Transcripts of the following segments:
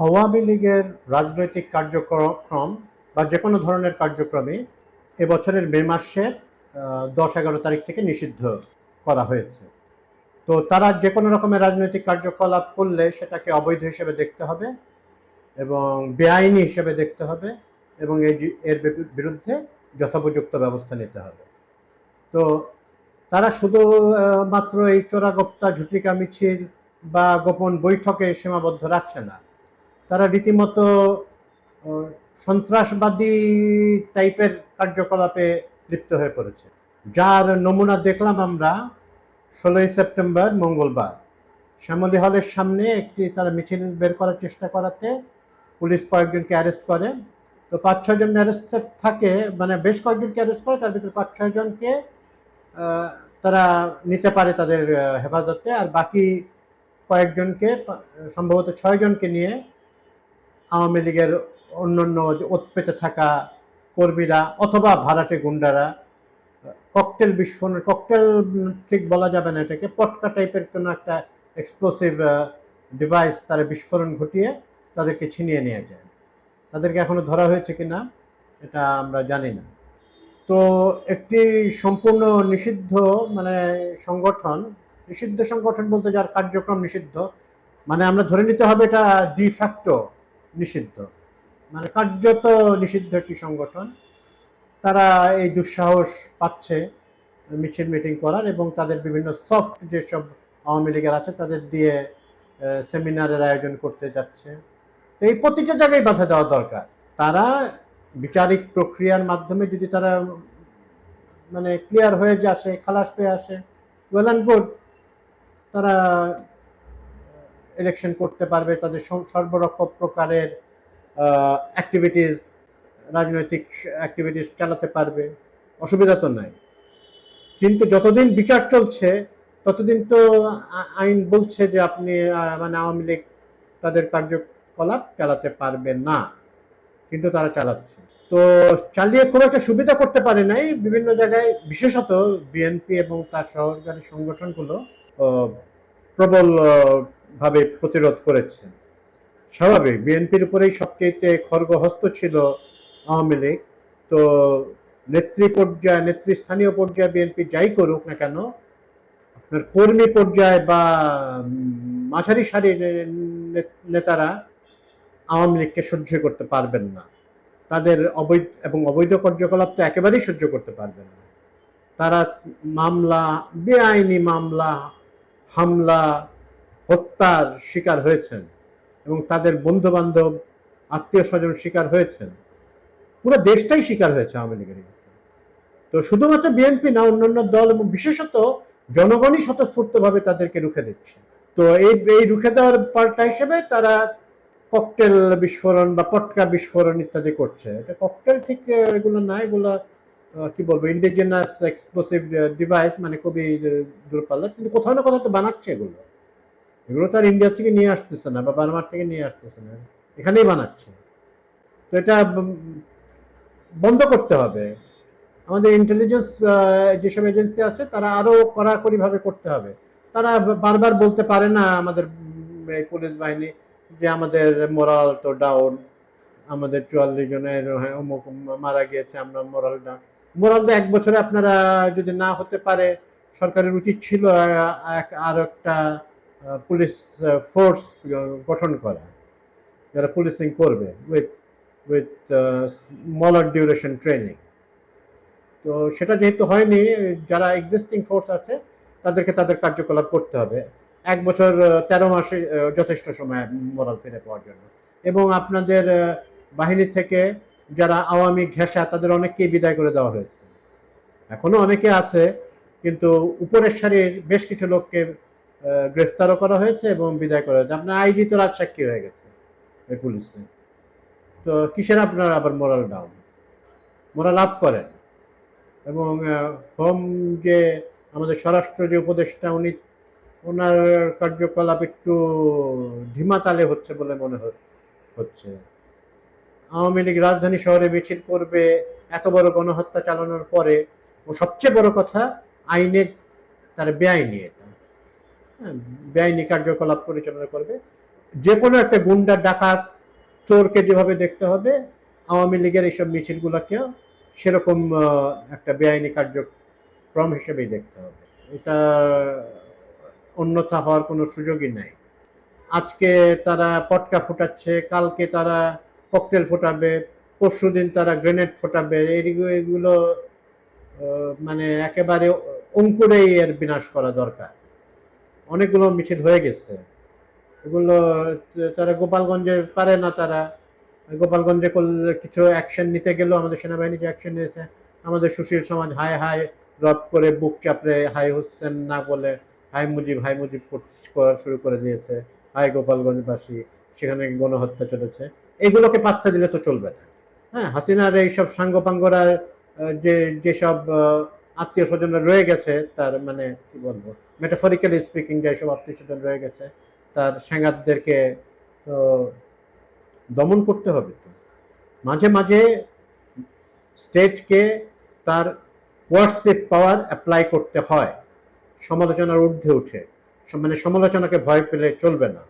আওয়ামী লীগের রাজনৈতিক কার্যক্রম বা যে কোনো ধরনের কার্যক্রমে এবছরের মে মাসের দশ এগারো তারিখ থেকে নিষিদ্ধ করা হয়েছে। তো তারা যে কোনো রকমের রাজনৈতিক কার্যকলাপ করলে সেটাকে অবৈধ হিসেবে দেখতে হবে এবং বেআইনি হিসেবে দেখতে হবে এবং এর বিরু- বিরুদ্ধে যথোপযুক্ত ব্যবস্থা নিতে হবে। তো তারা শুধু মাত্র এই চোরাগোপ্তা, ঝুটিকা মিছিল বা গোপন বৈঠকে সীমাবদ্ধ রাখছে না। তারা রীতিমতো সন্ত্রাসবাদী টাইপের কার্যকলাপে লিপ্ত হয়ে পড়েছে। যার নমুনা দেখলাম আমরা ষোলোই সেপ্টেম্বর, মঙ্গলবার। শ্যামলী হলের সামনে একটি তারা মিছিল বের করার চেষ্টা করাতে পুলিশ কয়েকজনকে অ্যারেস্ট করে। তো পাঁচ ছয়জন অ্যারেস্টেড থাকে মানে বেশ কয়েকজনকে অ্যারেস্ট করে, তার ভিতরে পাঁচ ছয়জনকে তারা নিতে পারে তাদের হেফাজতে। আর বাকি কয়েকজনকে সম্ভবত ছয়জনকে নিয়ে আওয়ামী লীগের অন্যান্য যে ওৎপেতে থাকা কর্মীরা অথবা ভাড়াটে গুন্ডারা, ককটেল বিস্ফোরণ, ককটেল ঠিক বলা যাবে না এটাকে, পটকা টাইপের কোনো একটা এক্সপ্লোসিভ ডিভাইস তারা বিস্ফোরণ ঘটিয়ে তাদেরকে ছিনিয়ে নিয়ে যায়। তাদেরকে এখনও ধরা হয়েছে কি না এটা আমরা জানি না। তো একটি সম্পূর্ণ নিষিদ্ধ মানে সংগঠন, নিষিদ্ধ সংগঠন বলতে যার কার্যক্রম নিষিদ্ধ মানে আমরা ধরে নিতে হবে এটা ডিফ্যাক্টো নিষিদ্ধ। মানে কার্যত নিষিদ্ধ একটি সংগঠন। তারা এই দুঃসাহস পাচ্ছে মিছিল মিটিং করার এবং তাদের বিভিন্ন সফট যেসব আওয়ামী লীগের আছে তাদের দিয়ে সেমিনারের আয়োজন করতে যাচ্ছে। তো এই প্রতিটা জায়গায় বাধা দেওয়া দরকার। তারা বিচারিক প্রক্রিয়ার মাধ্যমে যদি তারা মানে ক্লিয়ার হয়ে যে আসে, খালাস পেয়ে আসে ওয়েল অ্যান্ড গুড তারা ইলেকশন করতে পারবে, তাদের সর্বরকম প্রকারের অ্যাক্টিভিটিস রাজনৈতিক অ্যাক্টিভিটিস চালাতে পারবে। অসুবিধা তো নাই। কিন্তু যতদিন বিচার চলছে, ততদিন তো আইন বলছে যে আপনি মানে আওয়ামী লীগ তাদের কার্যকলাপ চালাতে পারবে না। কিন্তু তারা চালাচ্ছে। তো চালিয়ে খুব একটা সুবিধা করতে পারে নাই। বিভিন্ন জায়গায়, বিশেষত বিএনপি এবং তার সহকারী সংগঠনগুলো প্রবল ভাবে প্রতিরোধ করেছে। স্বাভাবিক, বিএনপির উপরেই সবচেয়ে খর্গহস্ত ছিল আওয়ামী লীগ। তো নেত্রী পর্যায়ে, নেতৃস্থানীয় পর্যায়ে বিএনপি যাই করুক না কেন, আপনার কর্মী পর্যায়ে বা মাঝারি সারির নেতারা আওয়ামী লীগকে সহ্য করতে পারবেন না। তাদের অবৈধ এবং অবৈধ কার্যকলাপ তো একেবারেই সহ্য করতে পারবেন না। তারা মামলা, বেআইনি মামলা, হামলা হত্যার শিকার হয়েছেন এবং তাদের বন্ধু বান্ধব আত্মীয় স্বজন শিকার হয়েছেন। পুরো দেশটাই শিকার হয়েছে আওয়ামী লীগের তো শুধুমাত্র বিএনপি না, অন্যান্য দল এবং বিশেষত জনগণই স্বতঃস্ফূর্তভাবে তাদেরকে রুখে দিচ্ছে। তো এই এই রুখে দেওয়ার পাল্টা হিসেবে তারা ককটেল বিস্ফোরণ বা পটকা বিস্ফোরণ ইত্যাদি করছে। এটা ককটেল ঠিক, এগুলো না, এগুলো কি বলব ইন্ডিজিনাস এক্সপ্লোসিভ ডিভাইস মানে খুবই দূরপাল্লা কিন্তু কোথাও না কোথাও তো বানাচ্ছে এগুলো। এগুলো তো আর ইন্ডিয়া থেকে নিয়ে আসতেছে না বা বার্মার থেকে নিয়ে আসতেছে না। এখানেই বানাচ্ছে। তো এটা বন্ধ করতে হবে। আমাদের ইন্টেলিজেন্স যেসব এজেন্সি আছে তারা আরও কড়াকড়িভাবে করতে হবে। তারা বারবার বলতে পারে না আমাদের পুলিশ বাহিনী যে আমাদের মোরাল তো ডাউন আমাদের চুয়াল্লিশ জনের হ্যাঁ, অমুক মারা গিয়েছে আমরা মোরাল ডাউন মোরাল তো এক বছরে আপনারা যদি না হতে পারে সরকারের উচিত ছিল আর একটা পুলিশ ফোর্স গঠন করা। যারা পুলিশিং করবে with with smaller duration training তো সেটা যেহেতু হয়নি, যারা এক্সিস্টিং ফোর্স আছে, তাদেরকে তাদের কার্যকলাপ করতে হবে। এক বছর তেরো মাসে যথেষ্ট সময় মোরাল ফিরে পাওয়ার জন্য। এবং আপনাদের বাহিনী থেকে যারা আওয়ামী ঘেঁষা, তাদের অনেককেই বিদায় করে দেওয়া হয়েছে। এখনও অনেকে আছে, কিন্তু উপরের সারির বেশ কিছু লোককে গ্রেফতারও করা হয়েছে এবং বিদায় করা হয়েছে। আপনার আইডি তো রাজসাক্ষী হয়ে গেছে এই পুলিশে। তো কিসের আপনার আবার মোরাল ডাউন মোরাল আপ করেন। এবং হোম যে আমাদের স্বরাষ্ট্র যে উপদেষ্টা, উনি ওনার কার্যকলাপ একটু ধিমা তালে হচ্ছে বলে মনে হচ্ছে। আওয়ামী লীগ রাজধানী শহরে মিছিল করবে, এত বড় গণহত্যা চালানোর পরে, ও সবচেয়ে বড় কথা আইনের তার বেআইনি এটা। বেআইনি কার্যকলাপ পরিচালনা করবে। যে কোনো একটা গুন্ডা, ডাকাত, চোরকে যেভাবে দেখতে হবে, আওয়ামী লীগের এইসব মিছিলগুলোকেও সেরকম একটা বেআইনি কার্যক্রম হিসেবেই দেখতে হবে। এটা অন্যথা হওয়ার কোনো সুযোগই নাই। আজকে তারা পটকা ফোটাচ্ছে, কালকে তারা ককটেল ফোটাবে পরশুদিন তারা গ্রেনেড ফোটাবে এইগুলো এগুলো মানে একেবারে অঙ্কুরেই এর বিনাশ করা দরকার। অনেকগুলো মিছিল হয়ে গেছে। এগুলো, তারা গোপালগঞ্জে পারে না তারা। গোপালগঞ্জে করলে কিছু অ্যাকশন নিতে গেলেও আমাদের সেনাবাহিনী যে অ্যাকশন নিয়েছে, আমাদের সুশীল সমাজ হাই হাই রব করে বুক চাপড়ে হাই হোসেন না বলে হাই মুজিব হাই মুজিব করা শুরু করে দিয়েছে। হাই গোপালগঞ্জবাসী, সেখানে গণহত্যা চলেছে। এগুলোকে পাত্তা দিলে তো চলবে না। হ্যাঁ হাসিনার এইসব সাঙ্গপাঙ্গরা যে, যেসব আত্মীয় স্বজনরা রয়ে গেছে, তার মানে কি বলব মেটাফরিক্যালি স্পিকিং যেসব আত্মীয় স্বজন রয়ে গেছে, তার সাংঘাতদেরকে তো দমন করতে হবে তো। মাঝে মাঝে স্টেটকে তার ওয়ার্ডশিপ পাওয়ার অ্যাপ্লাই করতে হয়। সমালোচনার ঊর্ধ্বে উঠে। মানে সমালোচনাকে ভয় পেলে চলবে না।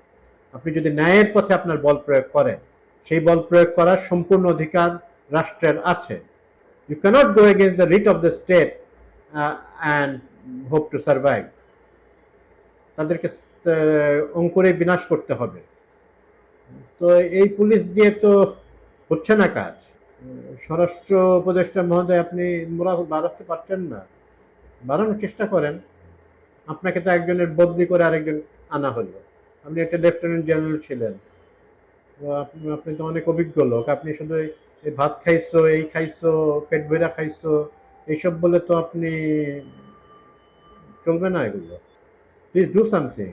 আপনি যদি ন্যায়ের পথে আপনার বল প্রয়োগ করেন, সেই বল প্রয়োগ করার সম্পূর্ণ অধিকার রাষ্ট্রের আছে। You cannot go against the writ of the state and hope to survive তাদেরকে অঙ্কুরে বিনাশ করতে হবে। তো এই পুলিশ দিয়ে তো হচ্ছে না কাজ। স্বরাষ্ট্র উপদেষ্টা মহোদয়, আপনি মোরা বাড়াতে পারছেন না। বাড়ানোর চেষ্টা করেন। আপনাকে তো একজনের বদলি করে আরেকজন আনা হলো। আপনি একটা লেফটেন্যান্ট জেনারেল ছিলেন। আপনি তো অনেক অভিজ্ঞ লোক। আপনি শুধু এই ভাত খাইছো, এই খাইছো, পেট ভরা খাইছো এইসব বলে তো আপনি চলবে না এগুলো। প্লিজ ডু সামথিং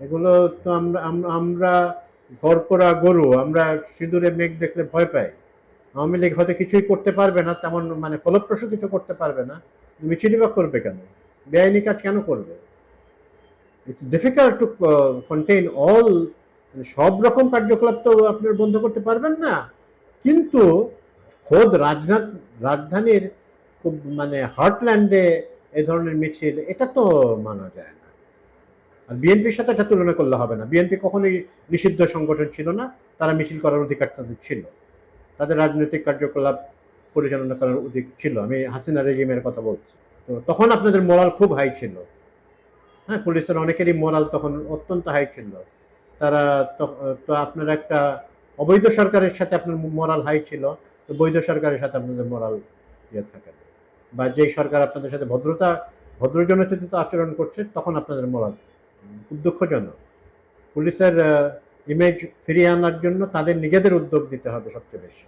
এগুলো তো আমরা আমরা ঘর করা গরু, আমরা সিঁদুরে মেঘ দেখলে ভয় পাই। আওয়ামী লীগ হয়তো কিছুই করতে পারবে না, তেমন মানে ফলপ্রসূ কিছু করতে পারবে না। মিছিলি বা করবে কেন? বেআইনি কাজ কেন করবে? It's difficult to contain all সব রকম কার্যকলাপ তো আপনার বন্ধ করতে পারবেন না। কিন্তু খোদ রাজনাথ রাজধানীর খুব মানে হার্টল্যান্ডে এ ধরনের মিছিল, এটা তো মানা যায় না। আর বিএনপির সাথে এটা তুলনা করলে হবে না। বিএনপি কখনোই নিষিদ্ধ সংগঠন ছিল না, তারা মিছিল করার অধিকার তাদের ছিল। তাদের রাজনৈতিক কার্যকলাপ পরিচালনা করার অধিক ছিল। আমি হাসিনা রেজিমের কথা বলছি। তো তখন আপনাদের মোরাল খুব হাই ছিল। হ্যাঁ পুলিশের অনেকেরই মোরাল তখন অত্যন্ত হাই ছিল। তারা তো- তো আপনার একটা অবৈধ সরকারের সাথে আপনার মোরাল হাই ছিল। তো বৈধ সরকারের সাথে আপনাদের মোরাল ইয়ে থাকে না। বা যে সরকার আপনাদের সাথে ভদ্রতা ভদ্রজনচিত আচরণ করছে, তখন আপনাদের মরা খুব দুঃখজনক। পুলিশের ইমেজ ফিরিয়ে আনার জন্য তাদের নিজেদের উদ্যোগ দিতে হবে সবচেয়ে বেশি।